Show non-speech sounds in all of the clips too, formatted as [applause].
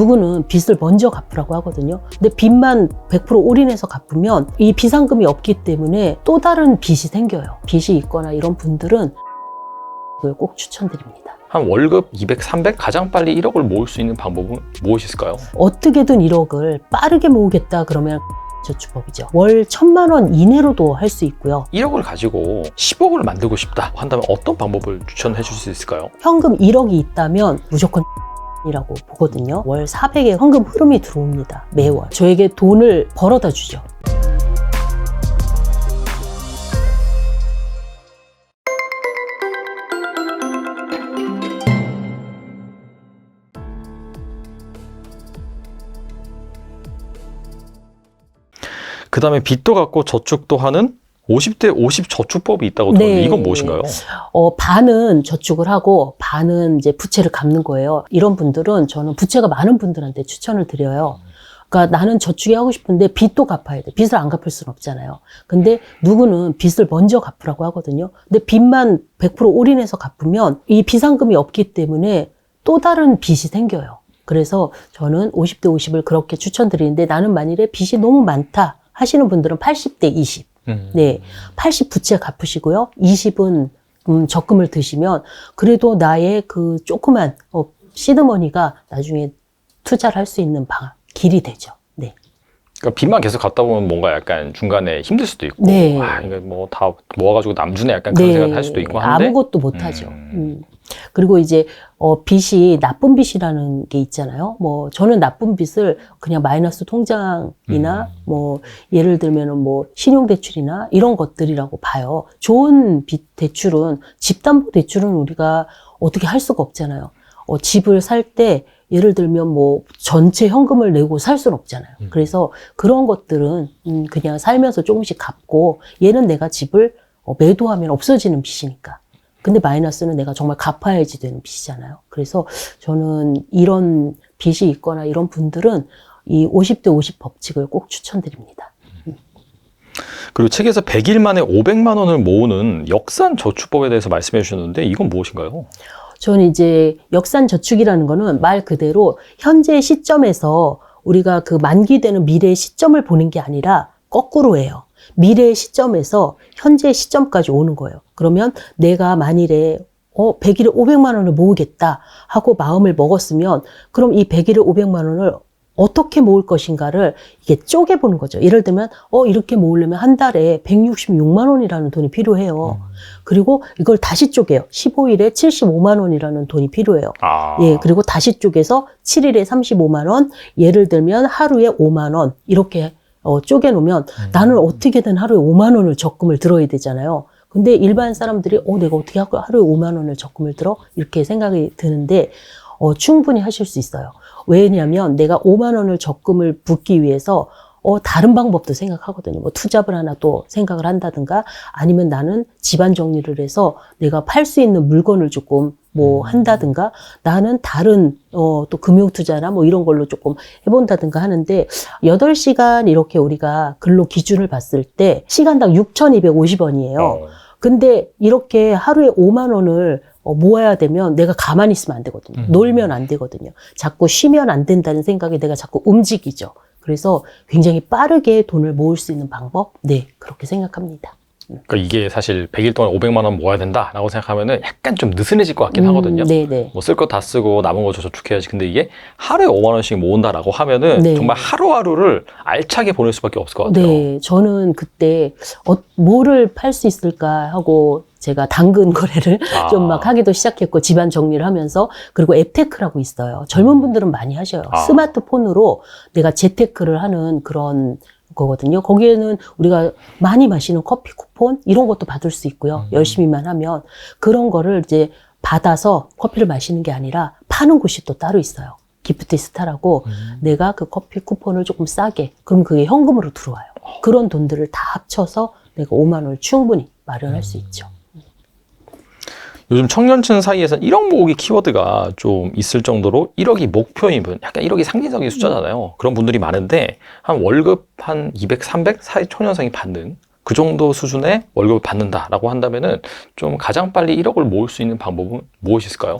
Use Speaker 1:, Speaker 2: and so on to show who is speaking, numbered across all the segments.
Speaker 1: 누구는 빚을 먼저 갚으라고 하거든요. 근데 빚만 100% 올인해서 갚으면 이 비상금이 없기 때문에 또 다른 빚이 생겨요. 빚이 있거나 이런 분들은 그걸 꼭 추천드립니다.
Speaker 2: 한 월급 200, 300 가장 빨리 1억을 모을 수 있는 방법은 무엇이 있을까요?
Speaker 1: 어떻게든 1억을 빠르게 모으겠다 그러면 저축법이죠. 월 천만 원 이내로도 할 수 있고요.
Speaker 2: 1억을 가지고 10억을 만들고 싶다 한다면 어떤 방법을 추천해 줄 수 있을까요?
Speaker 1: 현금 1억이 있다면 무조건 이라고 보거든요. 월 400의 현금 흐름이 들어옵니다. 매월. 저에게 돈을 벌어다 주죠.
Speaker 2: 그 다음에 빚도 갚고 저축도 하는 50대 50 저축법이 있다고 들었는데
Speaker 1: 네.
Speaker 2: 이건 무엇인가요?
Speaker 1: 어, 반은 저축을 하고 반은 이제 부채를 갚는 거예요. 이런 분들은 저는 부채가 많은 분들한테 추천을 드려요. 그러니까 나는 저축이 하고 싶은데 빚도 갚아야 돼. 빚을 안 갚을 수는 없잖아요. 근데 누구는 빚을 먼저 갚으라고 하거든요. 근데 빚만 100% 올인해서 갚으면 이 비상금이 없기 때문에 또 다른 빚이 생겨요. 그래서 저는 50대 50을 그렇게 추천드리는데 나는 만일에 빚이 너무 많다 하시는 분들은 80대 20.
Speaker 2: 음.
Speaker 1: 네. 80 부채 갚으시고요. 20은 음, 적금을 드시면 그래도 나의 그 조그만 어, 시드머니가 나중에 투자를 할 수 있는 방, 길이 되죠. 네.
Speaker 2: 그러니까 빚만 계속 갚다 보면 뭔가 약간 중간에 힘들 수도 있고
Speaker 1: 네.
Speaker 2: 아, 이거 뭐 다 모아가지고 남주네 약간 그런 생각 할 수도 있고 한데
Speaker 1: 아무것도 못 하죠.
Speaker 2: 음.
Speaker 1: 음. 그리고 이제 어 빚이 나쁜 빚이라는 게 있잖아요. 뭐 저는 나쁜 빚을 그냥 마이너스 통장이나
Speaker 2: 음.
Speaker 1: 뭐 예를 들면은 뭐 신용 대출이나 이런 것들이라고 봐요. 좋은 빚 대출은 집담보 대출은 우리가 어떻게 할 수가 없잖아요. 어 집을 살 때 예를 들면 뭐 전체 현금을 내고 살 수는 없잖아요.
Speaker 2: 음.
Speaker 1: 그래서 그런 것들은 음 그냥 살면서 조금씩 갚고 얘는 내가 집을 어, 매도하면 없어지는 빚이니까. 근데 마이너스는 내가 정말 갚아야지 되는 빚이잖아요. 그래서 저는 이런 빚이 있거나 이런 분들은 이 50대 50 법칙을 꼭 추천드립니다.
Speaker 2: 그리고 책에서 100일 만에 500만 원을 모으는 역산 저축법에 대해서 말씀해 주셨는데 이건 무엇인가요?
Speaker 1: 저는 이제 역산 저축이라는 거는 말 그대로 현재 시점에서 우리가 그 만기되는 미래의 시점을 보는 게 아니라 거꾸로예요. 미래의 시점에서 현재 시점까지 오는 거예요. 그러면 내가 만일에 어, 100일에 500만 원을 모으겠다 하고 마음을 먹었으면 그럼 이 100일에 500만 원을 어떻게 모을 것인가를 이게 쪼개 보는 거죠. 예를 들면, 어, 이렇게 모으려면 한 달에 166만 원이라는 돈이 필요해요. 그리고 이걸 다시 쪼개요. 15일에 75만 원이라는 돈이 필요해요.
Speaker 2: 아,
Speaker 1: 예, 그리고 다시 쪼개서 7일에 35만 원, 예를 들면 하루에 5만 원, 이렇게 어, 쪼개놓으면
Speaker 2: 음.
Speaker 1: 나는 어떻게든 하루에 5만 원을 적금을 들어야 되잖아요. 근데 일반 사람들이 어, 내가 어떻게 하루에 5만 원을 적금을 들어? 이렇게 생각이 드는데 어, 충분히 하실 수 있어요. 왜냐하면 내가 5만 원을 적금을 붓기 위해서 어, 다른 방법도 생각하거든요. 뭐 투잡을 하나 또 생각을 한다든가 아니면 나는 집안 정리를 해서 내가 팔 수 있는 물건을 조금 뭐
Speaker 2: 음.
Speaker 1: 한다든가 나는 다른 어, 또 금융 투자나 뭐 이런 걸로 조금 해본다든가 하는데 8시간 이렇게 우리가 근로 기준을 봤을 때 시간당 6,250원이에요.
Speaker 2: 어.
Speaker 1: 근데 이렇게 하루에 5만 원을 어, 모아야 되면 내가 가만히 있으면 안 되거든요.
Speaker 2: 음.
Speaker 1: 놀면 안 되거든요. 자꾸 쉬면 안 된다는 생각에 내가 자꾸 움직이죠. 그래서 굉장히 빠르게 돈을 모을 수 있는 방법? 네, 그렇게 생각합니다.
Speaker 2: 그러니까 이게 사실 100일 동안 500만 원 모아야 된다라고 생각하면은 약간 좀 느슨해질 것 같긴 하거든요.
Speaker 1: 네, 네.
Speaker 2: 뭐 쓸 거 다 쓰고 남은 거 저축해야지. 근데 이게 하루에 5만 원씩 모은다라고 하면은
Speaker 1: 네.
Speaker 2: 정말 하루하루를 알차게 보낼 수밖에 없을 것 같아요.
Speaker 1: 네, 저는 그때 어, 뭐를 팔 수 있을까 하고 제가 당근 거래를
Speaker 2: 아. [laughs]
Speaker 1: 좀막 하기도 시작했고 집안 정리를 하면서 그리고 앱테크라고 있어요. 젊은 분들은 많이 하셔요.
Speaker 2: 아.
Speaker 1: 스마트폰으로 내가 재테크를 하는 그런 거거든요. 거기에는 우리가 많이 마시는 커피 쿠폰 이런 것도 받을 수 있고요.
Speaker 2: 음.
Speaker 1: 열심히만 하면 그런 거를 이제 받아서 커피를 마시는 게 아니라 파는 곳이 또 따로 있어요. 기프티스타라고
Speaker 2: 음.
Speaker 1: 내가 그 커피 쿠폰을 조금 싸게 그럼 그게 현금으로 들어와요. 그런 돈들을 다 합쳐서 내가 5만 원을 충분히 마련할 수 있죠.
Speaker 2: 요즘 청년층 사이에서는 1억 모으기 키워드가 좀 있을 정도로 1억이 목표인 분, 약간 1억이 상징적인 숫자잖아요. 그런 분들이 많은데 한 월급 한 200, 300 사이 초년생이 받는 그 정도 수준의 월급을 받는다라고 한다면은 좀 가장 빨리 1억을 모을 수 있는 방법은 무엇이 있을까요?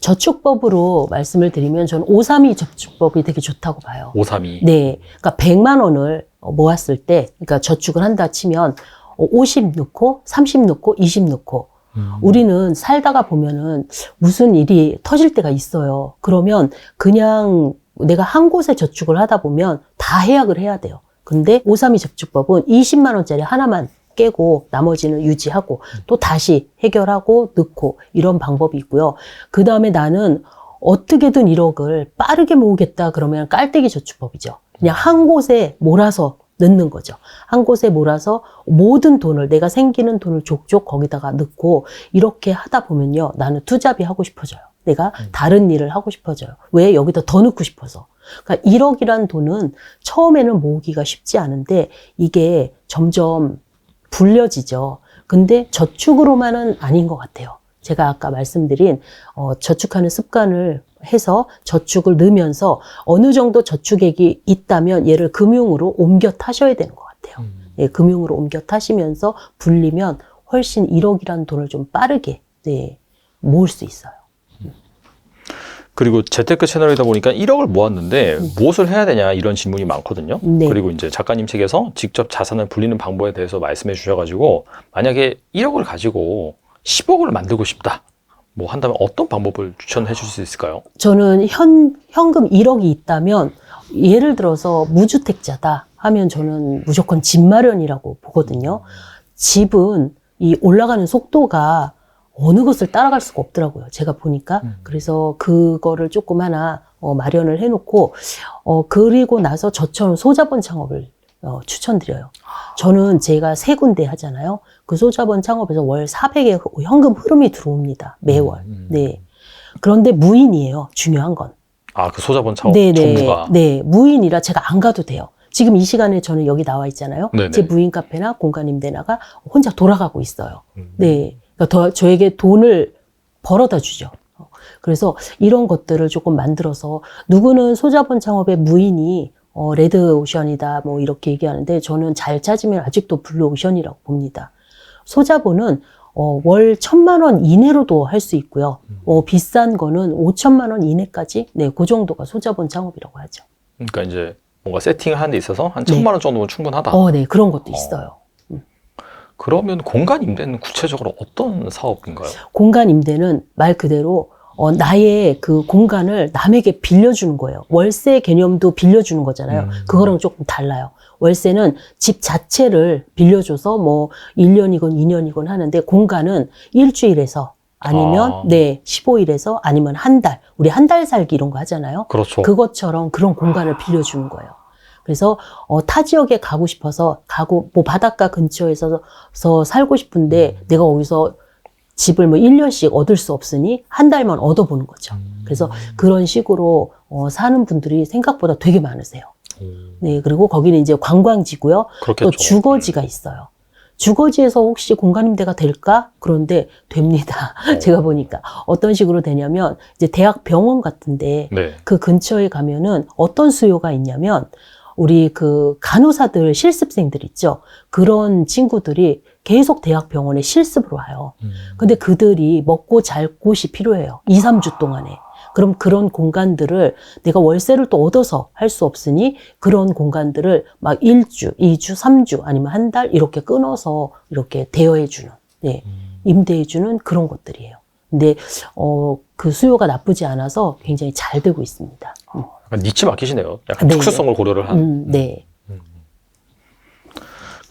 Speaker 1: 저축법으로 말씀을 드리면 저는 532 저축법이 되게 좋다고 봐요.
Speaker 2: 532.
Speaker 1: 네. 그러니까 100만 원을 어, 모았을 때, 그러니까 저축을 한다 치면 어, 50 넣고, 30 넣고, 20 넣고,
Speaker 2: 음.
Speaker 1: 우리는 살다가 보면은 무슨 일이 터질 때가 있어요. 그러면 그냥 내가 한 곳에 저축을 하다 보면 다 해약을 해야 돼요. 근데 532 저축법은 20만 원짜리 하나만 깨고 나머지는 유지하고 또 다시 해결하고 넣고 이런 방법이 있고요. 그 다음에 나는 어떻게든 1억을 빠르게 모으겠다 그러면 깔때기 저축법이죠. 그냥 한 곳에 몰아서 넣는 거죠. 한 곳에 몰아서 모든 돈을 내가 생기는 돈을 족족 거기다가 넣고 이렇게 하다 보면요. 나는 투잡이 하고 싶어져요. 내가 다른 일을 하고 싶어져요. 왜? 여기다 더 넣고 싶어서. 그러니까 1억이란 돈은 처음에는 모으기가 쉽지 않은데 이게 점점 불려지죠. 근데 저축으로만은 아닌 것 같아요. 제가 아까 말씀드린 어, 저축하는 습관을 해서 저축을 넣으면서 어느 정도 저축액이 있다면 얘를 금융으로 옮겨 타셔야 되는 것 같아요.
Speaker 2: 음.
Speaker 1: 예, 금융으로 옮겨 타시면서 불리면 훨씬 1억이라는 돈을 좀 빠르게 네, 모을 수 있어요.
Speaker 2: 그리고 재테크 채널이다 보니까 1억을 모았는데 무엇을 해야 되냐 이런 질문이 많거든요.
Speaker 1: 네.
Speaker 2: 그리고 이제 작가님 책에서 직접 자산을 불리는 방법에 대해서 말씀해 주셔가지고 만약에 1억을 가지고 10억을 만들고 싶다. 뭐 한다면 어떤 방법을 추천해 줄수 있을까요?
Speaker 1: 저는 현, 현금 1억이 있다면 예를 들어서 무주택자다 하면 저는 무조건 집 마련이라고 보거든요. 집은 이 올라가는 속도가 어느 것을 따라갈 수가 없더라고요. 제가 보니까.
Speaker 2: 음.
Speaker 1: 그래서 그거를 조금 하나 어, 마련을 해놓고, 어, 그리고 나서 저처럼 소자본 창업을 어, 추천드려요. 저는 제가 세 군데 하잖아요. 그 소자본 창업에서 월 400의 현금 흐름이 들어옵니다. 매월.
Speaker 2: 음.
Speaker 1: 네. 그런데 무인이에요. 중요한 건.
Speaker 2: 아, 그 소자본 창업
Speaker 1: 네네.
Speaker 2: 정부가.
Speaker 1: 네, 무인이라 제가 안 가도 돼요. 지금 이 시간에 저는 여기 나와 있잖아요.
Speaker 2: 네네.
Speaker 1: 제 무인 카페나 공간 임대 나가 혼자 돌아가고 있어요.
Speaker 2: 음.
Speaker 1: 네. 그러니까 더 저에게 돈을 벌어다 주죠. 어, 그래서 이런 것들을 조금 만들어서 누구는 소자본 창업의 무인이 어, 레드 오션이다 뭐 이렇게 얘기하는데 저는 잘 찾으면 아직도 블루 오션이라고 봅니다. 소자본은 어, 월 천만 원 이내로도 할 수 있고요. 어, 비싼 거는 오천만 원 이내까지 네, 그 정도가 소자본 창업이라고 하죠.
Speaker 2: 그러니까 이제 뭔가 세팅하는 데 있어서 한
Speaker 1: 네.
Speaker 2: 천만 원 정도면 충분하다.
Speaker 1: 어, 네, 그런 것도 있어요.
Speaker 2: 그러면 공간 임대는 구체적으로 어떤 사업인가요?
Speaker 1: 공간 임대는 말 그대로 어, 나의 그 공간을 남에게 빌려주는 거예요. 월세 개념도 빌려주는 거잖아요.
Speaker 2: 음.
Speaker 1: 그거랑 조금 달라요. 월세는 집 자체를 빌려줘서 뭐 1년이건 2년이건 하는데 공간은 일주일에서 아니면
Speaker 2: 아.
Speaker 1: 네, 15일에서 아니면 한 달. 우리 한 달 살기 이런 거 하잖아요.
Speaker 2: 그렇죠.
Speaker 1: 그것처럼 그런 공간을 빌려주는 거예요. 그래서 어, 타 지역에 가고 싶어서 가고 뭐 바닷가 근처에서 서 살고 싶은데 내가 거기서 집을 뭐 1년씩 얻을 수 없으니 한 달만 얻어보는 거죠. 그래서 그런 식으로 어, 사는 분들이 생각보다 되게 많으세요.
Speaker 2: 음,
Speaker 1: 네, 그리고 거기는 이제 관광지고요.
Speaker 2: 그렇겠죠.
Speaker 1: 또 주거지가 있어요. 주거지에서 혹시 공간 임대가 될까? 그런데 됩니다.
Speaker 2: 어. [laughs]
Speaker 1: 제가 보니까 어떤 식으로 되냐면 이제 대학 병원 같은데
Speaker 2: 네.
Speaker 1: 그 근처에 가면은 어떤 수요가 있냐면 우리 그 간호사들 실습생들 있죠. 그런 친구들이 계속 대학 병원에 실습으로 와요.
Speaker 2: 음.
Speaker 1: 근데 그들이 먹고 잘 곳이 필요해요. 2, 3주 동안에. 그럼 그런 공간들을 내가 월세를 또 얻어서 할 수 없으니 그런 공간들을 막 1주, 2주, 3주 아니면 한 달 이렇게 끊어서 이렇게 대여해주는, 네, 임대해주는 그런 것들이에요. 근데, 어, 그 수요가 나쁘지 않아서 굉장히 잘 되고 있습니다. 음,
Speaker 2: 약간 니치 맡기시네요. 약간
Speaker 1: 네,
Speaker 2: 특수성을 고려를 한.
Speaker 1: 음, 네.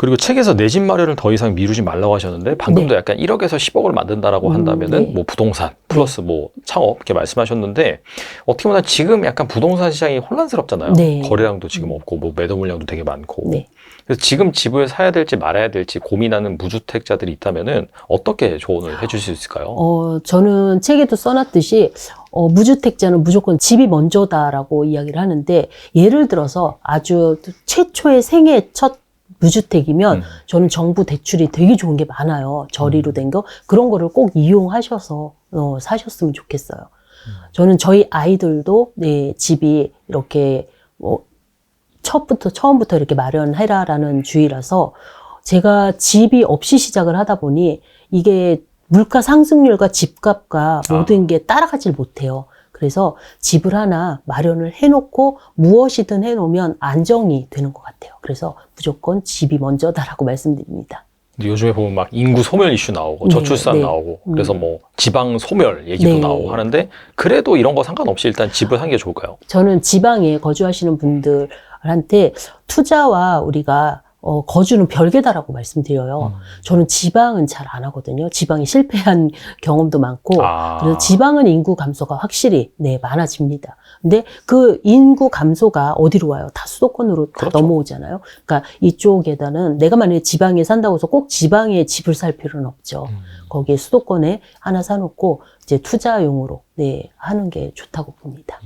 Speaker 2: 그리고 책에서 내 집 마련을 더 이상 미루지 말라고 하셨는데 방금도
Speaker 1: 네.
Speaker 2: 약간 1억에서 10억을 만든다라고
Speaker 1: 음,
Speaker 2: 한다면은
Speaker 1: 네.
Speaker 2: 뭐 부동산 플러스 뭐 창업 이렇게 말씀하셨는데 어떻게 보면 지금 약간 부동산 시장이 혼란스럽잖아요.
Speaker 1: 네.
Speaker 2: 거래량도 지금 없고 뭐 매도 물량도 되게 많고.
Speaker 1: 네.
Speaker 2: 그래서 지금 집을 사야 될지 말아야 될지 고민하는 무주택자들이 있다면은 어떻게 조언을 해주실 수 있을까요?
Speaker 1: 어, 저는 책에도 써놨듯이, 어, 무주택자는 무조건 집이 먼저다라고 이야기를 하는데, 예를 들어서 아주 최초의 생애 첫 무주택이면
Speaker 2: 음.
Speaker 1: 저는 정부 대출이 되게 좋은 게 많아요. 저리로 된 거. 그런 거를 꼭 이용하셔서, 어, 사셨으면 좋겠어요. 저는 저희 아이들도, 네, 집이 이렇게, 뭐, 첫부터, 처음부터 이렇게 마련해라라는 주의라서 제가 집이 없이 시작을 하다 보니 이게 물가 상승률과 집값과
Speaker 2: 아.
Speaker 1: 모든 게 따라가질 못해요. 그래서 집을 하나 마련을 해놓고 무엇이든 해놓으면 안정이 되는 것 같아요. 그래서 무조건 집이 먼저다라고 말씀드립니다.
Speaker 2: 근데 요즘에 보면 막 인구 소멸 이슈 나오고
Speaker 1: 네,
Speaker 2: 저출산
Speaker 1: 네.
Speaker 2: 나오고
Speaker 1: 음.
Speaker 2: 그래서 뭐 지방 소멸 얘기도
Speaker 1: 네.
Speaker 2: 나오고 하는데 그래도 이런 거 상관없이 일단 집을 사는 게 좋을까요?
Speaker 1: 저는 지방에 거주하시는 분들한테 투자와 우리가 어, 거주는 별개다라고 말씀드려요. 저는 지방은 잘 안 하거든요. 지방이 실패한 경험도 많고
Speaker 2: 아.
Speaker 1: 그래서 지방은 인구 감소가 확실히 네 많아집니다. 근데 그 인구 감소가 어디로 와요? 다 수도권으로 다
Speaker 2: 그렇죠.
Speaker 1: 넘어오잖아요. 그러니까 이쪽에다는 내가 만약에 지방에 산다고 해서 꼭 지방에 집을 살 필요는 없죠.
Speaker 2: 음.
Speaker 1: 거기에 수도권에 하나 사놓고 이제 투자용으로 네 하는 게 좋다고 봅니다.